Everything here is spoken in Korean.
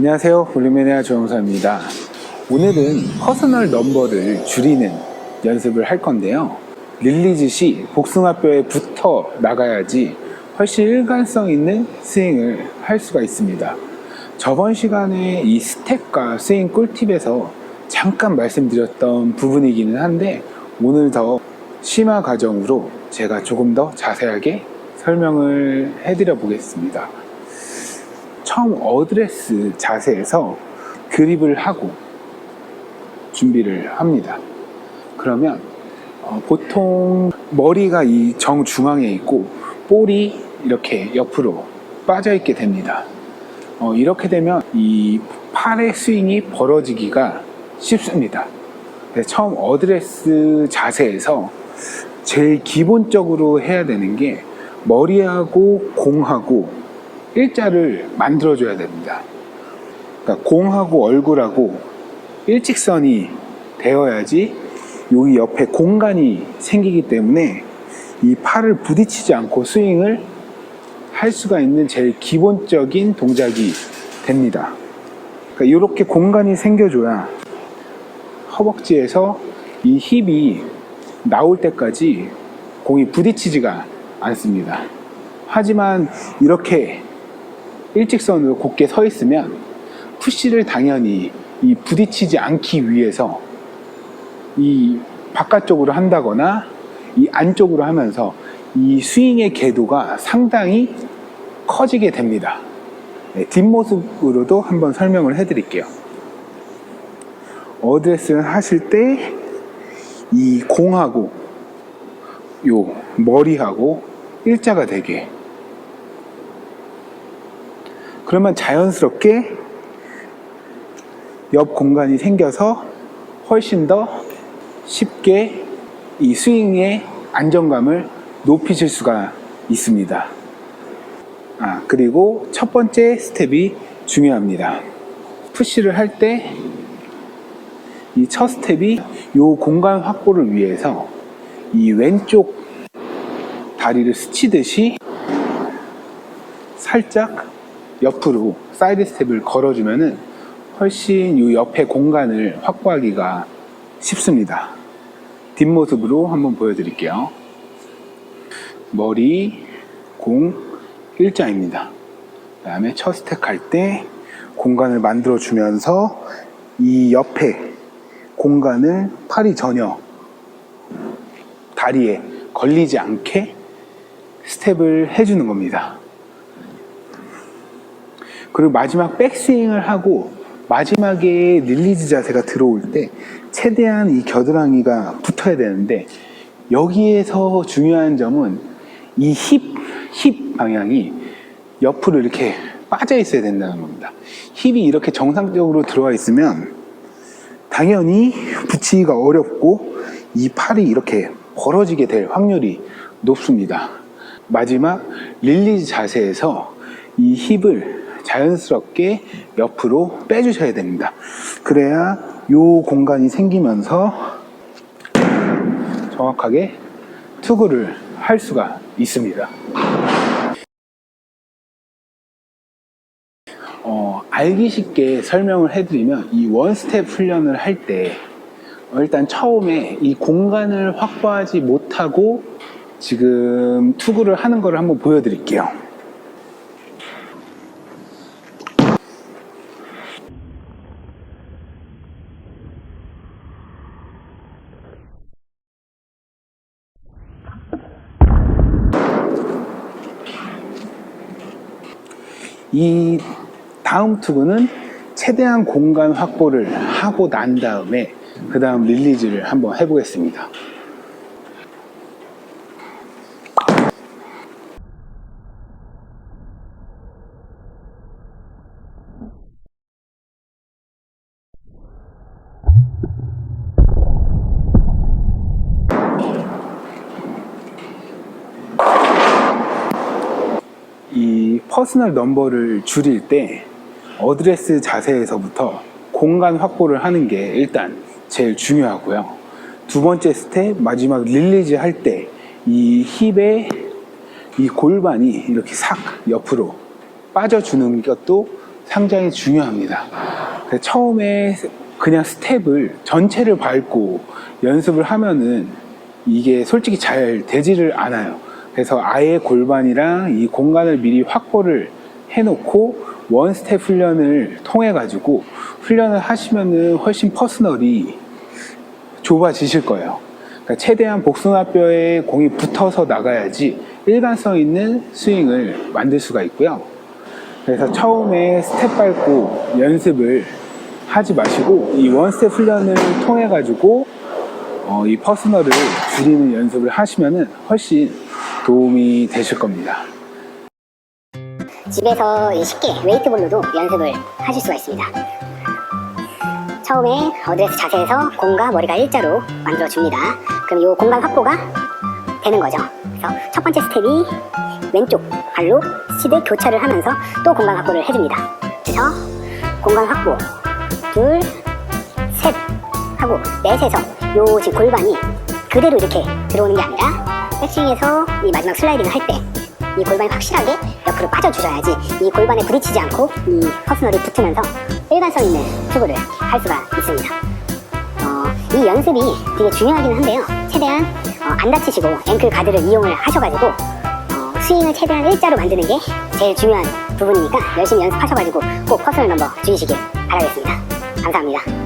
안녕하세요. 볼리메니아 조영사입니다. 오늘은 퍼스널 넘버를 줄이는 연습을 할 건데요. 릴리즈 시 복숭아뼈에 붙어 나가야지 훨씬 일관성 있는 스윙을 할 수가 있습니다. 저번 시간에 이 스텝과 스윙 꿀팁에서 잠깐 말씀드렸던 부분이기는 한데 오늘 더 심화 과정으로 제가 조금 더 자세하게 설명을 해드려 보겠습니다. 처음 어드레스 자세에서 그립을 하고 준비를 합니다. 그러면 어, 보통 머리가 이 정중앙에 있고 볼이 이렇게 옆으로 빠져 있게 됩니다. 어, 이렇게 되면 이 팔의 스윙이 벌어지기가 쉽습니다. 처음 어드레스 자세에서 제일 기본적으로 해야 되는 게 머리하고 공하고 일자를 만들어줘야 됩니다. 그러니까 공하고 얼굴하고 일직선이 되어야지 여기 옆에 공간이 생기기 때문에 이 팔을 부딪히지 않고 스윙을 할 수가 있는 제일 기본적인 동작이 됩니다. 그러니까 이렇게 공간이 생겨줘야 허벅지에서 이 힙이 나올 때까지 공이 부딪히지가 않습니다. 하지만 이렇게 일직선으로 곧게 서 있으면 푸시를 당연히 이 부딪히지 않기 위해서 이 바깥쪽으로 한다거나 이 안쪽으로 하면서 이 스윙의 궤도가 상당히 커지게 됩니다. 네, 뒷모습으로도 한번 설명을 해드릴게요. 어드레스를 하실 때 이 공하고 요 머리하고 일자가 되게 그러면 자연스럽게 옆 공간이 생겨서 훨씬 더 쉽게 이 스윙의 안정감을 높이실 수가 있습니다. 아, 그리고 첫 번째 스텝이 중요합니다. 푸시를 할 때 이 첫 스텝이 이 공간 확보를 위해서 이 왼쪽 다리를 스치듯이 살짝 옆으로 사이드 스텝을 걸어주면은 훨씬 이 옆에 공간을 확보하기가 쉽습니다. 뒷모습으로 한번 보여드릴게요. 머리, 공, 일자입니다. 그 다음에 첫 스텝 갈때 공간을 만들어 주면서 이 옆에 공간을 팔이 전혀 다리에 걸리지 않게 스텝을 해주는 겁니다. 그리고 마지막 백스윙을 하고 마지막에 릴리즈 자세가 들어올 때 최대한 이 겨드랑이가 붙어야 되는데 여기에서 중요한 점은 이 힙, 힙 방향이 옆으로 이렇게 빠져 있어야 된다는 겁니다. 힙이 이렇게 정상적으로 들어와 있으면 당연히 붙이기가 어렵고 이 팔이 이렇게 벌어지게 될 확률이 높습니다. 마지막 릴리즈 자세에서 이 힙을 자연스럽게 옆으로 빼주셔야 됩니다. 그래야 이 공간이 생기면서 정확하게 투구를 할 수가 있습니다. 어, 알기 쉽게 설명을 해드리면 이 원스텝 훈련을 할 때 일단 처음에 이 공간을 확보하지 못하고 지금 투구를 하는 것을 한번 보여드릴게요. 이 다음 투구는 최대한 공간 확보를 하고 난 다음에 그 다음 릴리즈를 한번 해보겠습니다. 이 퍼스널 넘버를 줄일 때 어드레스 자세에서부터 공간 확보를 하는 게 일단 제일 중요하고요. 두 번째 스텝 마지막 릴리즈 할 때 이 힙의 이 골반이 이렇게 싹 옆으로 빠져주는 것도 상당히 중요합니다. 처음에 그냥 스텝을 전체를 밟고 연습을 하면은 이게 솔직히 잘 되지를 않아요. 그래서 아예 골반이랑 이 공간을 미리 확보를 해놓고 원 스텝 훈련을 통해 가지고 훈련을 하시면은 훨씬 퍼스널이 좁아지실 거예요. 그러니까 최대한 복숭아뼈에 공이 붙어서 나가야지 일관성 있는 스윙을 만들 수가 있고요. 그래서 처음에 스텝 밟고 연습을 하지 마시고 이 원스텝 훈련을 통해 가지고 어, 이 퍼스널을 줄이는 연습을 하시면은 훨씬 도움이 되실 겁니다. 집에서 쉽게 웨이트볼로도 연습을 하실 수가 있습니다. 처음에 어드레스 자세에서 공과 머리가 일자로 만들어줍니다. 그럼 이 공간 확보가 되는 거죠. 그래서 첫 번째 스텝이 왼쪽 발로 시드 교차를 하면서 또 공간 확보를 해줍니다. 그래서 공간 확보 둘, 셋 하고 넷에서 요 지금 골반이 그대로 이렇게 들어오는 게 아니라 백스윙에서 이 마지막 슬라이딩을 할 때 이 골반이 확실하게 옆으로 빠져주셔야지 이 골반에 부딪히지 않고 이 퍼스널이 붙으면서 일관성 있는 투구를 할 수가 있습니다. 어, 이 연습이 되게 중요하긴 한데요. 최대한 어, 안 다치시고 앵클 가드를 이용을 하셔가지고 어, 스윙을 최대한 일자로 만드는 게 제일 중요한 부분이니까 열심히 연습하셔가지고 꼭 퍼스널 넘버 주의시길 바라겠습니다. 감사합니다.